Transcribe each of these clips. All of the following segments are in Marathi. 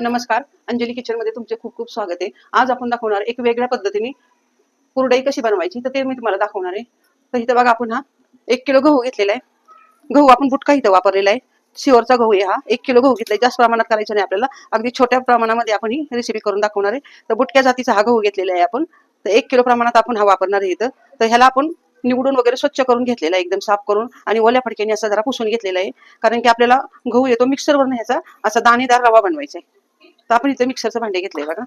नमस्कार. अंजली किचनमध्ये तुमचे खूप खूप स्वागत आहे. आज आपण दाखवणार एक वेगळ्या पद्धतीने कुरडई कशी बनवायची तर ते मी तुम्हाला दाखवणार आहे. तर इथं बघा आपण हा एक किलो गहू घेतलेला आहे. गहू आपण बुटका इथं वापरलेला आहे. शिवरचा गहू आहे हा. एक किलो गहू घेतलाय. जास्त प्रमाणात करायचं नाही आपल्याला. अगदी छोट्या प्रमाणामध्ये आपण ही रेसिपी करून दाखवणार आहे. तर बुटक्या जातीचा हा गहू घेतलेला आहे आपण. तर एक किलो प्रमाणात आपण हा वापरणार आहे इथं. तर ह्याला आपण निवडून वगैरे स्वच्छ करून घेतलेला आहे. एकदम साफ करून आणि ओल्या फडक्याने असा जरा पुसून घेतलेला आहे. कारण की आपल्याला गहू येतो मिक्सरवर ह्याचा असा दाणेदार रवा बनवायचा आहे. तर आपण इथे मिक्सरचं भांडे घेतले बघा.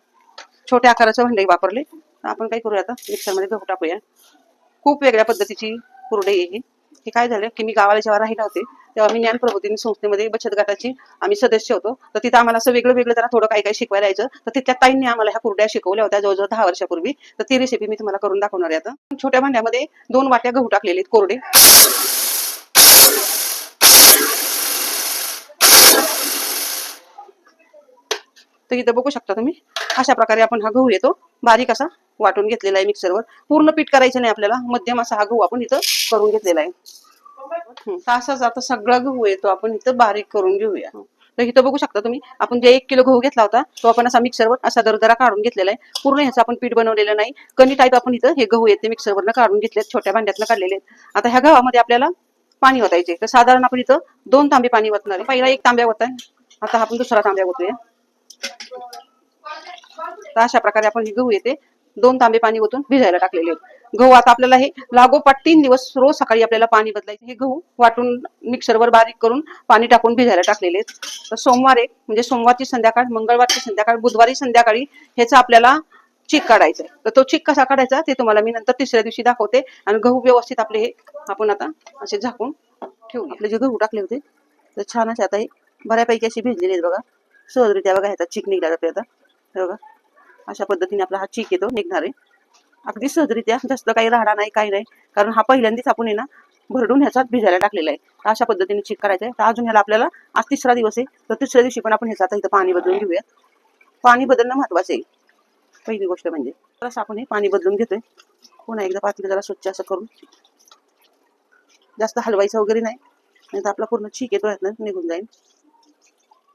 छोट्या आकाराचे भांडे वापरले. आपण काय करूया आता? मिक्सरमध्ये गहू टाकूया. खूप वेगळ्या पद्धतीची कुरडे आहे हे. काय झालं की मी गावाला जेव्हा राहिला होते तेव्हा मी ज्ञान प्रबोधिनी संस्थेमध्ये बचत गटाची आम्ही सदस्य होतो. तर तिथं आम्हाला असं वेगळं वेगळं जरा थोडं काही काही शिकवायला यायचं. तर तिथल्या ताईंनी आम्हाला ह्या कुरड्या शिकवल्या होत्या जवळजवळ दहा वर्षापूर्वी. तर ती रेसिपी मी तुम्हाला करून दाखवणार आहे आता. छोट्या भांड्यामध्ये दोन वाट्या गहू टाकलेले आहेत कोरडे. तर इथं बघू शकता तुम्ही. अशा प्रकारे आपण हा गहू येतो बारीक असा वाटून घेतलेला आहे मिक्सरवर पूर्ण पीठ करायचं नाही आपल्याला. मध्यम असा हा गहू आपण इथं करून घेतलेला आहे. हं, आता सगळा गहू येतो आपण इथं बारीक करून घेऊया. तर इथं बघू शकता तुम्ही आपण जे एक किलो गहू घेतला होता तो आपण असा मिक्सरवर असा दरदरा काढून घेतलेला आहे. पूर्ण ह्याचं आपण पीठ बनवलेलं नाही. कणी टाईप आपण इथं हे गहू येते मिक्सरवरनं काढून घेतलेत छोट्या भांड्यातनं काढलेले आहेत. आता ह्या गव्हामध्ये आपल्याला पाणी वतायचे तर साधारण आपण इथं दोन तांबे पाणी वतणार आहे. पहिला एक तांब्या होता आता आपण दुसरा तांब्या ओतूया. तर अशा प्रकारे आपण हे गहू येते दोन तांबे पाणी ओतून भिजायला टाकलेले आहेत. गहू आता आपल्याला हे लागोपाठ तीन दिवस रोज सकाळी आपल्याला पाणी बदलायचं. हे गहू वाटून मिक्सरवर बारीक करून पाणी टाकून भिजायला टाकलेले आहेत. तर सोमवार एक म्हणजे सोमवारची संध्याकाळ मंगळवारची संध्याकाळ बुधवारी संध्याकाळी ह्याचा आपल्याला चीक काढायचा आहे. तर तो चीक कसा काढायचा ते तुम्हाला मी नंतर तिसऱ्या दिवशी दाखवते. आणि गहू व्यवस्थित आपले हे आपण आता असे झाकून ठेवू आपले जे गहू टाकले होते तर छान असे आता हे बऱ्यापैकी अशी भिजलेली आहेत बघा. सहजरित्या बघा ह्याचा चीक निघला जाते आता. हे बघा अशा पद्धतीने आपला हा चीक येतो निघणार आहे. अगदी सहजरित्या जास्त काही राहणार नाही काही नाही. कारण हा पहिल्यांदाच आपण आहे ना भरडून ह्याच्यात भिजायला टाकलेला आहे. तर अशा पद्धतीने चीक करायचं आहे. तर अजून ह्याला आपल्याला आज तिसरा दिवस आहे. तर तिसऱ्या दिवशी पण आपण ह्याचं आता इथं पाणी बदलून घेऊया. पाणी बदलणं महत्वाचं आहे. पहिली गोष्ट म्हणजे तर असं आपण हे पाणी बदलून घेतोय. पुन्हा एकदा पातेलं जरा स्वच्छ असं करून. जास्त हलवायचं वगैरे नाही. नाही तर आपला पूर्ण चीक येतो ह्यातनं निघून जाईल.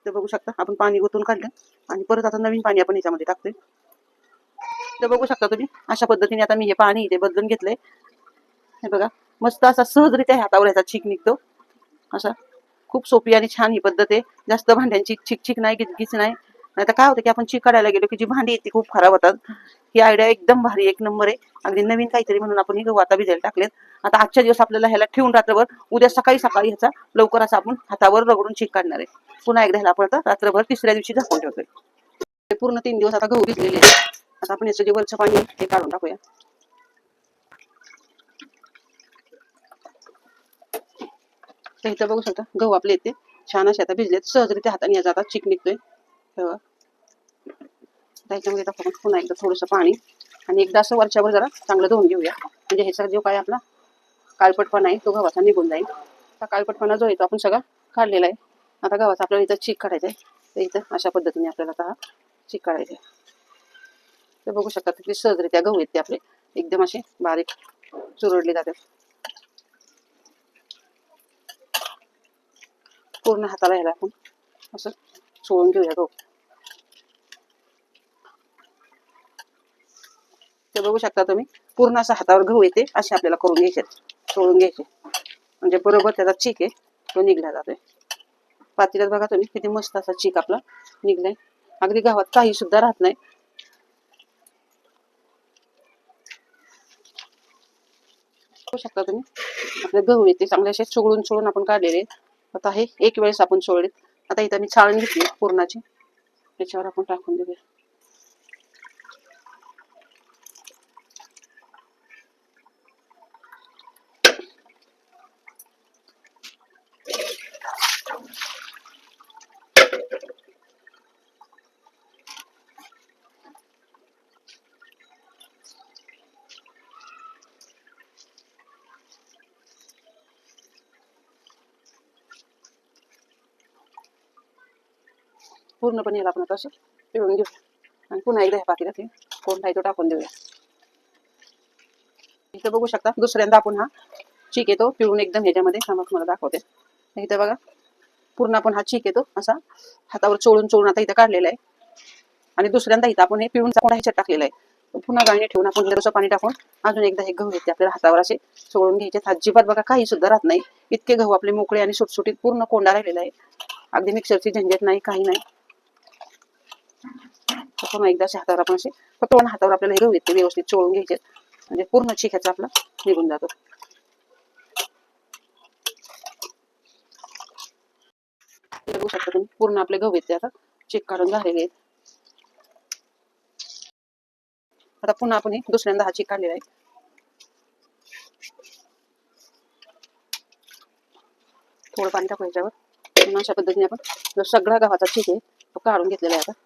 तर बघू शकता आपण पाणी ओतून काढलं आणि परत आता नवीन पाणी आपण याच्यामध्ये टाकतोय. ते बघू शकता तुम्ही अशा पद्धतीने आता मी हे पाणी इथे बदलून घेतलंय. हे बघा मस्त असा सहजरित्या हातावर याचा छीक निघतो. असा खूप सोपी आणि छान ही पद्धत आहे. जास्त भांड्यांची छिक छिक नाही गिचगिच नाही. नाही तर काय होतं की आपण चीक काढायला गेलो की जी भांडी आहेत ती खूप खराब होतात. ही आयडिया एकदम भारी एक नंबर आहे. अगदी नवीन काहीतरी म्हणून आपण हे गहू आता भिजायला टाकलेत. आता आजच्या दिवस आपल्याला ह्याला ठेवून रात्रभर उद्या सकाळी सकाळी ह्याचा लवकर असा आपण हातावर रगडून चीक काढणार आहे. पुन्हा एकदा ह्याला आपण आता रात्रभर तिसऱ्या दिवशी झाकून ठेवतोय. पूर्ण तीन दिवस आता गहू भिजलेले आता आपण याचं जे वरचं पाणी ते काढून टाकूया. तर इथं बघू शकता गहू आपले येते छान असे आता भिजलेत. सहजरित्या हाताने याचा आता चिक निघतोय. ठेवा त्याच्यामध्ये आपण पुन्हा एकदा थोडंसं पाणी. आणि एकदा असं वरच्यावर जरा चांगलं धुवून घेऊया. म्हणजे ह्याचा जो काय आपला काळपटपणा आहे तो गव्हाचा निघून जाईल. हा काळपटपणा जो आहे तो आपण सगळा काढलेला आहे. आता गव्हाचा आपल्याला इथं चीक काढायचा आहे तर इथं अशा पद्धतीने आपल्याला आता हा चीक काढायचा आहे तर बघू शकता तिथे सहजरित्या गहू आहेत ते आपले. एकदम असे बारीक चुरडले जातात. पूर्ण हाताला ह्याला आपण असं सोडून घेऊया ते बघू शकता तुम्ही पूर्ण असं हातावर गहू येते असे आपल्याला करून घ्यायचे सोडून घ्यायचे. म्हणजे बरोबर त्याचा चीक आहे तो निघला जातोय. पातेल्यात बघा तुम्ही किती मस्त असा चीक आपला निघलाय. अगदी गावात काही सुद्धा राहत नाही. बघू शकता तुम्ही आपले गहू येते चांगले असे चोळून चोळून आपण काढलेले आता हे एक वेळेस आपण सोडलेत. आता इथं मी चाळून घेतली पुरणाची. त्याच्यावर आपण टाकून देऊया. पूर्णपणे याला आपण आता असं पिळून घेऊया आणि पुन्हा एकदा ह्या पातेल्यात हे कोणता तो टाकून देऊया. इथं बघू शकता दुसऱ्यांदा आपण हा चीक येतो पिळून एकदम ह्याच्यामध्ये. समज मला दाखवते. इथं बघा पूर्ण आपण हा चीक येतो असा हातावर चोळून चोळून आता इथं काढलेला आहे. आणि दुसऱ्यांदा इथं आपण हे पिळून ह्याच्यात टाकलेलं आहे. पुन्हा गाळणी ठेवून आपण जरासं पाणी टाकून अजून एकदा हे गहू येते आपल्याला हातावर असे चोळून घ्यायचे अजिबात बघा काही सुद्धा राहत नाही. इतके गहू आपले मोकळे आणि सुटसुटीत पूर्ण कोंडा राहिलेला आहे. अगदी मिक्सरची झंझट नाही काही नाही. पूर्ण एकदा अशा हातावर आपण असे फक्त पण हातावर आपल्याला हे गहू येते व्यवस्थित चोळून घ्यायचे. म्हणजे पूर्ण चिख्याचा आपला निघून जातो. बघू शकता तुम्ही पूर्ण आपले गहू येते आता. चेक काढून झालेले आहेत. आता पुन्हा आपण दुसऱ्यांदा हा चेक काढलेला आहे. थोडं पाणी टाकू याच्यावर. अशा पद्धतीने आपण जो सगळा गव्हाचा चेक आहे तो काढून घेतलेला आहे आता.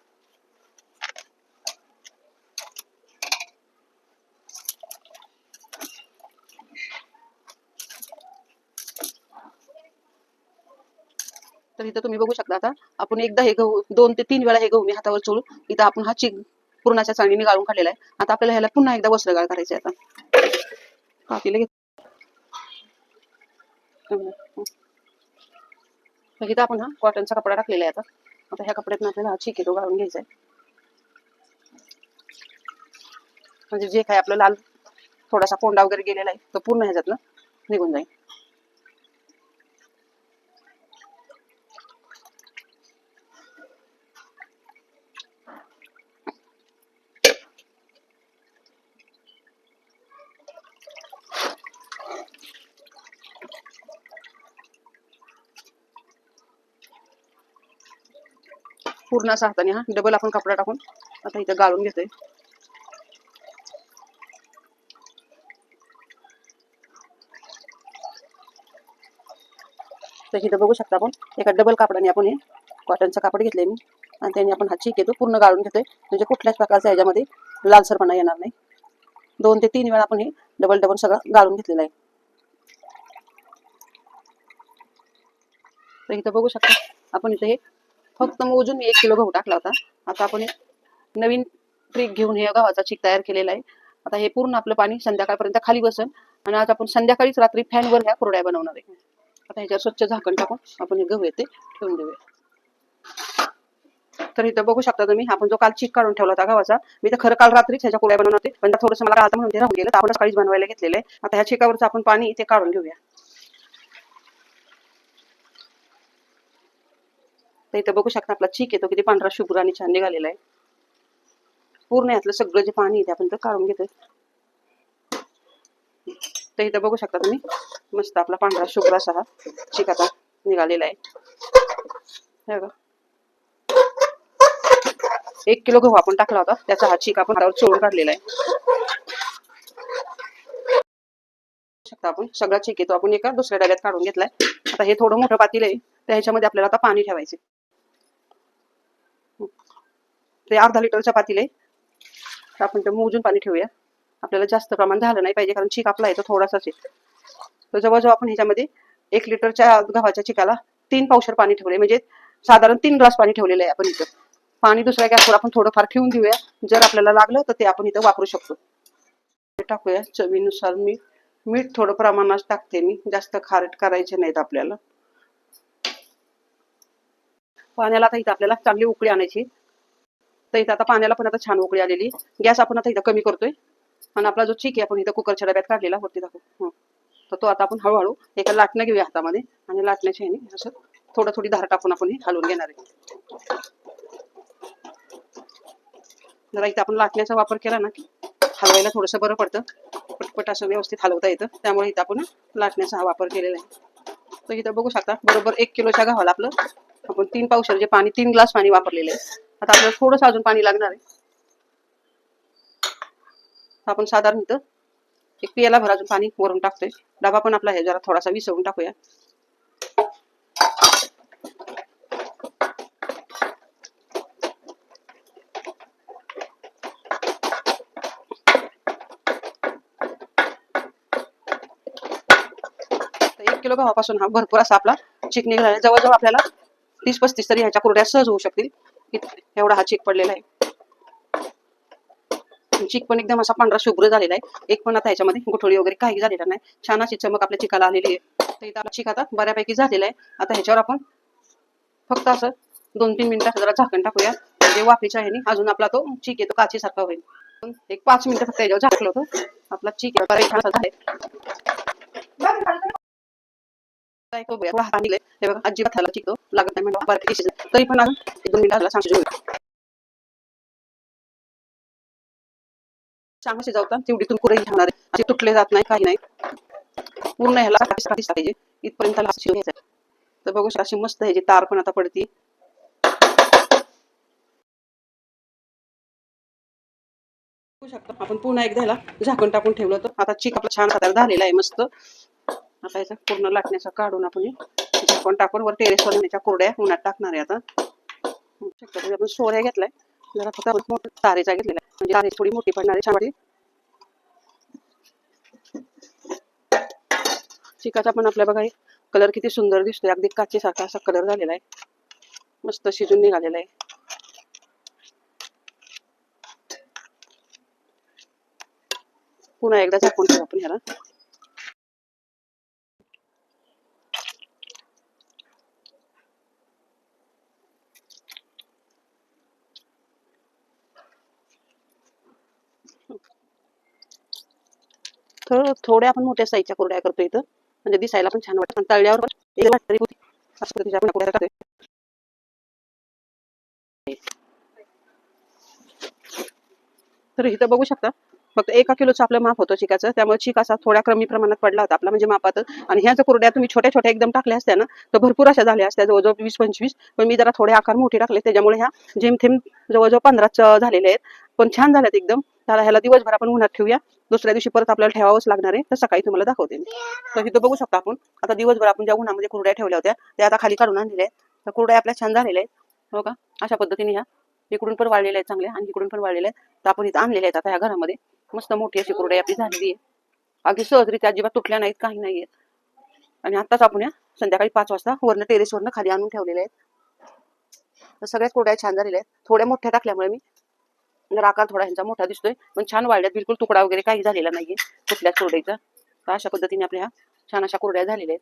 तर इथं तुम्ही बघू शकता आता आपण एकदा हे गहू दोन ते तीन वेळा हे गहू मी हातावर चोळून इथं आपण हा चिक पूर्णाच्या चाळणीने गाळून काढलेला आहे. आता आपल्याला ह्याला पुन्हा एकदा वस्त्रगाळ करायचे आता. घेत इथं आपण हा कॉटनचा कपडा टाकलेला आहे आता. आता ह्या कपड्यात आपल्याला हा चिक येतो गाळून घ्यायचा आहे म्हणजे जे काय आपलं लाल थोडासा कोंडा वगैरे गेलेला आहे तो पूर्ण ह्याच्यातनं निघून जाईल. पूर्ण असा हाताने हा. डबल आपण कपडा टाकून आता इथं गाळून घेतोय. तर इथं बघू शकता आपण एका डबल कापडाने आपण हे कॉटनचं कापड घेतलंय मी. आणि त्याने आपण हा चीक येतो पूर्ण गाळून घेतोय. म्हणजे कुठल्याच प्रकारचा ह्याच्यामध्ये लालसरपणा येणार नाही. दोन ते तीन वेळा आपण हे डबल डबल सगळं गाळून घेतलेलं आहे. तर इथं बघू शकता आपण इथं हे फक्त मोजून मी एक किलो गहू टाकला होता. आता आपण एक नवीन ट्रिक घेऊन हे गव्हाचा चीक तयार केलेला आहे. आता हे पूर्ण आपलं पाणी संध्याकाळपर्यंत खाली बसन आणि आज आपण संध्याकाळीच रात्री फॅनवर ह्या कुरड्या बनवणार आहे. आता ह्याच्यावर स्वच्छ झाकण टाकून आपण हे गहू येते ठेवून देऊया. तर इथं बघू शकता तुम्ही आपण जो काल चीक काढून ठेवला होता गव्हाचा मी तर खरं काल रात्रीच ह्याच्या कुरड्या बनवणार होते पण थोडंसं मला आता म्हणून ते राहून गेलं तर आपण सकाळीच बनवायला घेतलेलं आहे. आता ह्या चिकावरचं आपण पाणी इथे काढून घेऊया. तर इथं बघू शकता आपला चीक येतो किती पांढरा शुभ्र आणि छान निघालेला आहे. पूर्ण यातलं सगळं जे पाणी आहे ते आपण काढून घेतोय. तर इथं बघू शकता तुम्ही मस्त आपला पांढरा शुभ्र असा हा चीक आता निघालेला आहे. बघा. एक किलो गहू आपण टाकला होता त्याचा हा चीक आपण हातावर चोळून काढलेला आहे. शकता आपण सगळा चीक येतो आपण एका दुसऱ्या डब्यात काढून घेतलाय. आता हे थोडं मोठं पातील आहे तर ह्याच्यामध्ये आपल्याला आता पाणी ठेवायचे ते अर्धा लिटरच्या पातील. आहे तर आपण ते मोजून पाणी ठेवूया. आपल्याला जास्त प्रमाण झालं नाही पाहिजे कारण चिक आपला आहे तो थोडासाच आहे. तर जवळजवळ आपण ह्याच्यामध्ये एक लिटरच्या गव्हाच्या चिकाला तीन पावशर पाणी ठेवले. म्हणजे साधारण तीन ग्लास पाणी ठेवलेलं आहे आपण इथं. पाणी दुसऱ्या गॅसवर आपण थोडंफार ठेवून देऊया जर आपल्याला लागलं तर ते आपण इथं वापरू शकतो. टाकूया. चवीनुसार मीठ. मीठ थोडं प्रमाणात टाकते मी. जास्त खारट करायचे नाहीत आपल्याला. पाण्याला आता इथं आपल्याला चांगली उकळी आणायची. तर इथं आता पाण्याला पण आता छान उकळी आलेली. गॅस आपण आता इथं कमी करतोय. आणि आपला जो चिक आहे आपण इथं कुकरच्या डब्यात काढलेला वरती दाखवू तर तो आता आपण हळूहळू एका लाटणं घेऊया हातामध्ये. आणि लाटण्याच्या ह्याने असं थोडं थोडी धार टाकून आपण हे हलवून घेणार आहे. जरा इथं आपण लाटण्याचा वापर केला ना की हलवायला थोडंसं बरं पडतं. पटपट असं व्यवस्थित हलवता येतं. त्यामुळे इथं आपण लाटण्याचा हा वापर केलेला आहे. तर इथं बघू शकता बरोबर एक किलोच्या गव्हाला आपलं आपण तीन पावशर जे पाणी तीन ग्लास पाणी वापरलेले आहे. आता आपल्याला थोडंसं अजून पाणी लागणार आहे. आपण साधारण इथं एक पियाला भर अजून पाणी वरून टाकतोय. डबा पण आपला हे जरा थोडासा विसरून टाकूया. एक किलो गव्हापासून हा भरपूर असा आपला चिक निघाला जवळजवळ आपल्याला तीस पस्तीस तरी ह्याच्या कुरड्या सहज होऊ शकतील. एवढा हा चीक पडलेला आहे. चीक पण एकदम असा पांढरा शुभ्र झालेला आहे. एक पण आता ह्याच्यामध्ये गुठळी वगैरे काही झालेला नाही. छान अशी चमक आपल्या चिकाला आलेली आहे. तर इथं आपला चिक आता बऱ्यापैकी झालेला आहे. आता ह्याच्यावर आपण फक्त असं दोन तीन मिनिटं जरा झाकण टाकूया. म्हणजे वाफेच्या ह्याने अजून आपला तो चीक येतो काचेसारखा होईल. एक पाच मिनिटं फक्त याच्यावर झाकलं होतं. आपला चीक आहे. छान झालाय. काय हे बघा अजिबात चिकतो लागत नाही म्हणजे आहे. तरी पण दोन मिनिटाला सांगू चांगलं शिजवता तेवढी तुमकुरही असे तुटले जात नाही काही नाही. पूर्ण ह्याला पाहिजे इथपर्यंत शिव तर बघू शकता अशी मस्त ह्याची तार पण आता पडती. बघू शकता. आपण पुन्हा एकदा ह्याला झाकण टाकून ठेवलं तर आता चिक आपला छान आता झालेला आहे मस्त. आता याचा पूर्ण लाटण्याचा काढून आपण झाकण टाकून वर टेरेसवर नेण्याच्या कोरड्या उन्हात टाकणार आहे आता. आपण सोऱ्या घेतलाय. जरा फक्त आपण तारेचा घेतलेला आहे. म्हणजे तारे थोडी मोठी पडणार आहे छान चिकाचा पण आपल्या बघा कलर किती सुंदर दिसतोय. अगदी काचेसारखा असा कलर झालेला आहे. मस्त शिजून निघालेला आहे. पुन्हा एकदा झाकून ठेवू आपण ह्याला. थोडं थोड्या आपण मोठ्या साईजच्या कुरड्या करतो इथं. म्हणजे दिसायला पण छान वाटतं. तळल्यावर पण होती. असं पद्धतीच्या आपण कुरड्या करतोय तर इथं बघू शकता. फक्त एका किलोचं आपलं माप होतं चिकाचं. त्यामुळे चिक असा थोड्या कमी प्रमाणात पडला होता आपला. म्हणजे मापात. आणि ह्या जर कुरड्या तुम्ही छोट्या छोट्या एकदम टाकल्या असत्या ना तर भरपूर अशा झाल्या असत्या. जवळजवळ वीस पंचवीस. पण मी जरा थोडे आकार मोठे टाकले. त्याच्यामुळे ह्या जेमथेम जवळजवळ पंधराच झालेले आहेत. पण छान झाल्यात एकदम. त्याला ह्याला दिवसभर आपण उन्हात ठेवूया. दुसऱ्या दिवशी परत आपल्याला ठेवावंच लागणार आहे. तर सकाळी तुम्हाला दाखवते मी. तर इथं बघू शकता आपण. आता दिवसभर आपण ज्या उन्हामध्ये कुरड्या ठेवल्या होत्या त्या आता खाली काढून आणलेल्या आहेत. तर कुरड्या आपल्या छान झालेल्या आहेत. हो का? अशा पद्धतीने ह्या इकडून पण वाळलेल्या आहेत चांगल्या आणि इकडून पण वाळलेल्या आहेत. तर आपण इथं आणलेल्या आहेत आता ह्या घरामध्ये. मस्त मोठी अशी कुरड्या आपली झालेली आहे. अगदी सहजरित्या अजिबात तुटल्या नाहीत काही नाही आणि आत्ताच आपण या संध्याकाळी पाच वाजता वरनं टेरेसवरनं खाली आणून ठेवलेल्या आहेत. तर सगळ्याच कुरड्या छान झालेल्या आहेत. थोड्या मोठ्या टाकल्यामुळे मी जर आकार थोडा ह्यांचा मोठा दिसतोय पण छान वाढल्यात बिलकुल तुकडा वगैरे काही झालेला नाहीये कुठल्याच कुरडईचा तर अशा पद्धतीने आपल्या ह्या छान अशा कुरड्या झालेल्या आहेत.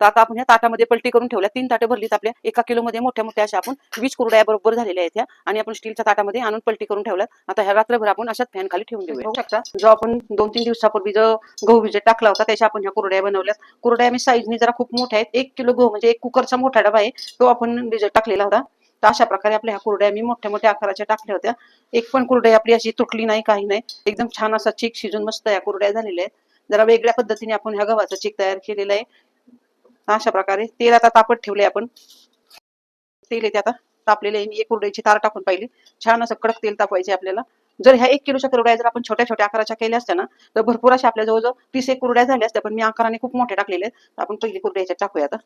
तर आता आपण ह्या ताटामध्ये पलटी करून ठेवल्या. तीन ताटे भरलीत आपल्या. एका किलोमध्ये मोठ्या मोठ्या अशा आपण वीस कुरड्या बरोबर झालेल्या आहेत ह्या. आणि आपण स्टीलच्या ताटामध्ये आणून पलटी करून ठेवल्यात. आता ह्या रात्रभर आपण अशाच फॅन खाली ठेवून देऊ शकता जो आपण दोन तीन दिवसापूर्वी जो गहू भिजत टाकला होता त्याच्या आपण ह्या कुरड्या बनवल्यात. कुरड्या आम्ही साईजने जरा खूप मोठ्या आहेत. एक किलो गहू म्हणजे एक कुकरचा मोठा डबा आहे. तो आपण भिजत टाकलेला होता. तर अशा प्रकारे आपल्या ह्या कुरड्या मी मोठ्या मोठ्या आकाराच्या टाकल्या होत्या. एक पण कुरडई आपली अशी तुटली नाही काही नाही. एकदम छान असा चीक शिजून मस्त या कुरड्या झालेल्या आहेत. जरा वेगळ्या पद्धतीने आपण ह्या गव्हाचा चीक तयार केलेला आहे. अशा प्रकारे तेल आता तापत ठेवले आपण. तेल येते आता तापलेले आहे. मी एक कुरडईची तार टाकून पाहिली. छान असं कडक तेल तापवायचे आपल्याला. जर ह्या एक किलोच्या कुरड्या जर आपण छोट्या छोट्या आकाराच्या केल्या असत्या ना तर भरपूर अशा आपल्या जवळजवळ तीस एक कुरड्या झाल्या असत्या. पण मी आकाराने खूप मोठ्या टाकलेल्या आहेत. आपण पहिली कुरड्या याच्यात टाकूया आता.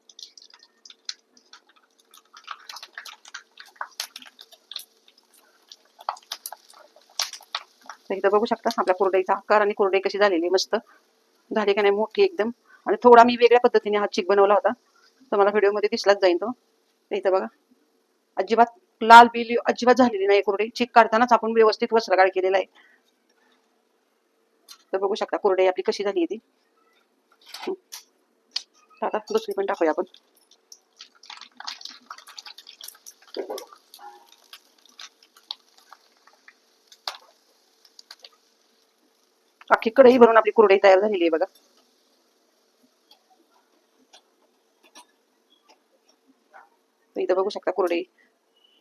इथं बघू शकता आपल्या कुरडईचा आकार आणि कुरडई कशी झालेली मस्त. झाली का नाही मोठी एकदम. आणि थोडा मी वेगळ्या पद्धतीने हा चिक बनवला होता. तर मला व्हिडिओमध्ये दिसलाच जाईल तो. तर इथं बघा. अजिबात लाल बिल अजिबात झालेली नाही कुरडई चिक काढतानाच आपण व्यवस्थित वस्त्रगाळ केलेला आहे. तर बघू शकता कुरडई आपली कशी झाली ती. आता दुसरी पण टाकूया आपण. अख्खी कढई भरून आपली कुरडई तयार झालेली आहे बघा. इथं बघू शकता कुरडई.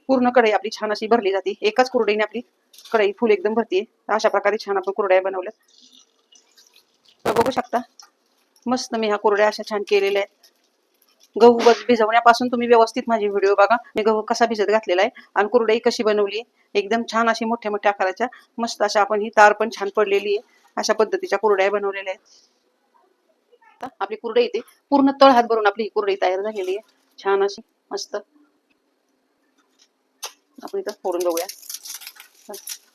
पूर्ण कढई आपली छान अशी भरली जाते. एकाच कुरडईने आपली कढई फुल एकदम भरते अशा प्रकारे छान आपण कुरड्या बनवल्या. बघू शकता मस्त मी ह्या कुरड्या अशा छान केलेल्या आहेत. गहू भिजवण्यापासून तुम्ही व्यवस्थित माझी व्हिडिओ बघा. मी गहू कसा भिजत घातलेला आहे आणि कुरडई कशी बनवली एकदम छान अशी मोठ्या मोठ्या आकाराच्या मस्त अशा आपण ही तार पण छान पडलेली आहे. अशा पद्धतीच्या कुरड्या बनवलेल्या आहेत. आपली कुरडई इथे पूर्ण तळ हात भरून आपली ही कुरडई तयार झालेली आहे. छान अशी मस्त. आपण इथं फोडून बघूया.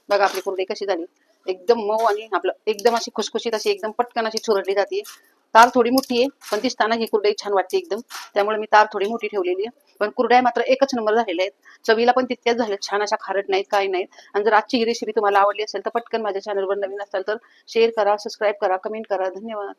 बघा आपली कुरडई कशी झाली. एकदम मऊ आणि आपलं एकदम अशी खुसखुशीत अशी एकदम पटकन अशी चुरडली जाते. तार थोडी मोठी आहे पण दिसताना ही कुरडई छान वाटते एकदम. त्यामुळे मी तार थोडी मोठी ठेवलेली आहे. पण कुरड्या मात्र एकच नंबर झालेल्या आहेत. चवीला पण तितक्याच झाल्या छान अशा खारट नाहीत काही नाहीत. आणि जर आजची ही रेसिपी तुम्हाला आवडली असेल तर पटकन माझ्या चॅनलवर नवीन असाल तर शेअर करा सबस्क्राईब करा कमेंट करा. धन्यवाद.